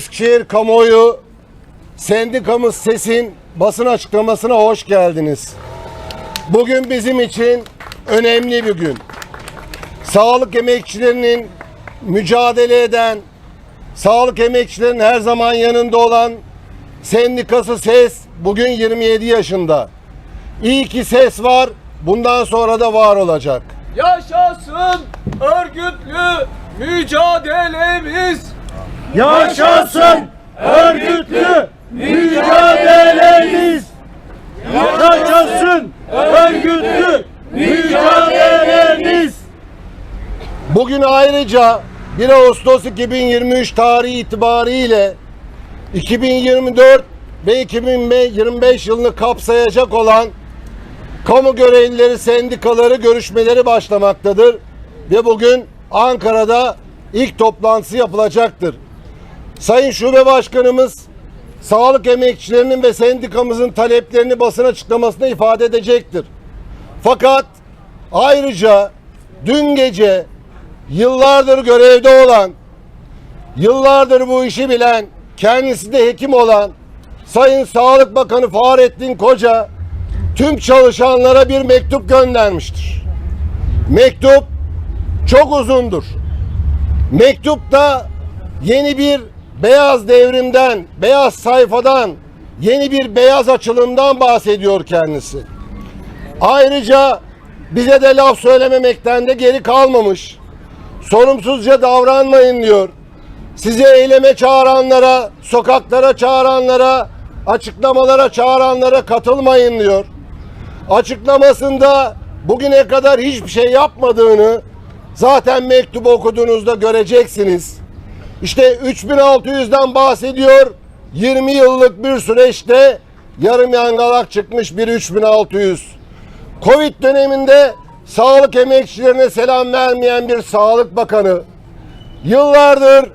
Eskişehir kamuoyu sendikamız Ses'in basın açıklamasına hoş geldiniz. Bugün bizim için önemli bir gün. Sağlık emekçilerinin mücadele eden, sağlık emekçilerinin her zaman yanında olan sendikası Ses bugün 27 yaşında. İyi ki ses var, bundan sonra da var olacak. Yaşasın örgütlü mücadelemiz. Yaşasın örgütlü mücadelemiz. Yaşasın örgütlü mücadelemiz. Bugün ayrıca 1 Ağustos 2023 tarihi itibariyle 2024 ve 2025 yılını kapsayacak olan kamu görevlileri sendikaları görüşmeleri başlamaktadır ve bugün Ankara'da ilk toplantısı yapılacaktır. Sayın Şube Başkanımız sağlık emekçilerinin ve sendikamızın taleplerini basın açıklamasında ifade edecektir. Fakat ayrıca dün gece yıllardır görevde olan, yıllardır bu işi bilen, kendisi de hekim olan Sayın Sağlık Bakanı Fahrettin Koca tüm çalışanlara bir mektup göndermiştir. Mektup çok uzundur. Mektupta yeni bir beyaz devrimden, beyaz sayfadan, yeni bir beyaz açılımdan bahsediyor kendisi. Ayrıca bize de laf söylememekten de geri kalmamış. Sorumsuzca davranmayın diyor. Sizi eyleme çağıranlara, sokaklara çağıranlara, açıklamalara çağıranlara katılmayın diyor. Açıklamasında bugüne kadar hiçbir şey yapmadığını zaten mektubu okuduğunuzda göreceksiniz. İşte 3600'den bahsediyor. 20 yıllık bir süreçte yarım yangalak çıkmış bir 3600. Covid döneminde sağlık emekçilerine selam vermeyen bir sağlık bakanı. Yıllardır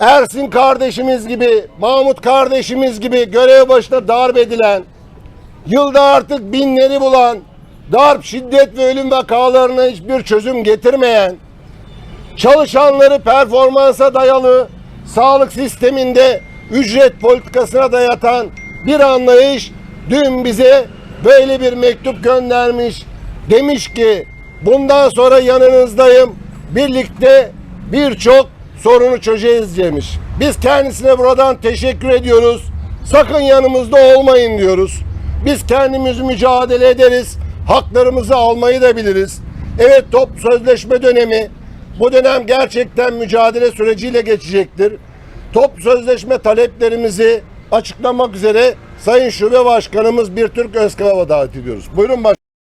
Ersin kardeşimiz gibi, Mahmut kardeşimiz gibi görev başına darp edilen, yılda artık binleri bulan, darp, şiddet ve ölüm vakalarına hiçbir çözüm getirmeyen, çalışanları performansa dayalı sağlık sisteminde ücret politikasına dayatan bir anlayış dün bize böyle bir mektup göndermiş. Demiş ki bundan sonra yanınızdayım. Birlikte birçok sorunu çözeceğiz demiş. Biz kendisine buradan teşekkür ediyoruz. Sakın yanımızda olmayın diyoruz. Biz kendimiz mücadele ederiz. Haklarımızı almayı da biliriz. Evet top sözleşme dönemi bu dönem gerçekten mücadele süreciyle geçecektir. Top sözleşme taleplerimizi açıklamak üzere Sayın Şube Başkanımız Birtürk Özkav'a davet ediyoruz. Buyurun baş.